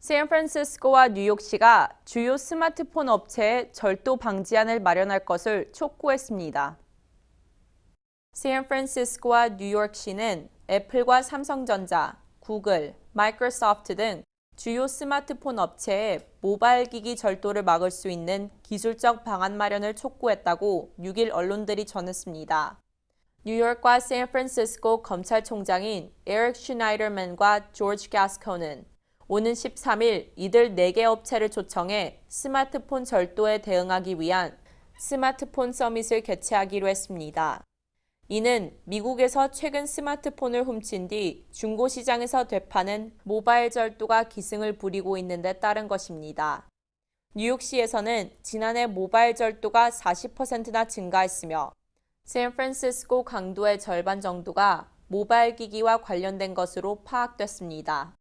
샌프란시스코와 뉴욕시가 주요 스마트폰 업체에 절도 방지안을 마련할 것을 촉구했습니다. 샌프란시스코와 뉴욕시는 애플과 삼성전자, 구글, 마이크로소프트 등 주요 스마트폰 업체에 모바일 기기 절도를 막을 수 있는 기술적 방안 마련을 촉구했다고 6일 언론들이 전했습니다. 뉴욕과 샌프란시스코 검찰총장인 에릭 슈나이더맨과 조지 가스코는 오는 13일 이들 4개 업체를 초청해 스마트폰 절도에 대응하기 위한 스마트폰 서밋을 개최하기로 했습니다. 이는 미국에서 최근 스마트폰을 훔친 뒤 중고 시장에서 되파는 모바일 절도가 기승을 부리고 있는 데 따른 것입니다. 뉴욕시에서는 지난해 모바일 절도가 40%나 증가했으며 샌프란시스코 강도의 절반 정도가 모바일 기기와 관련된 것으로 파악됐습니다.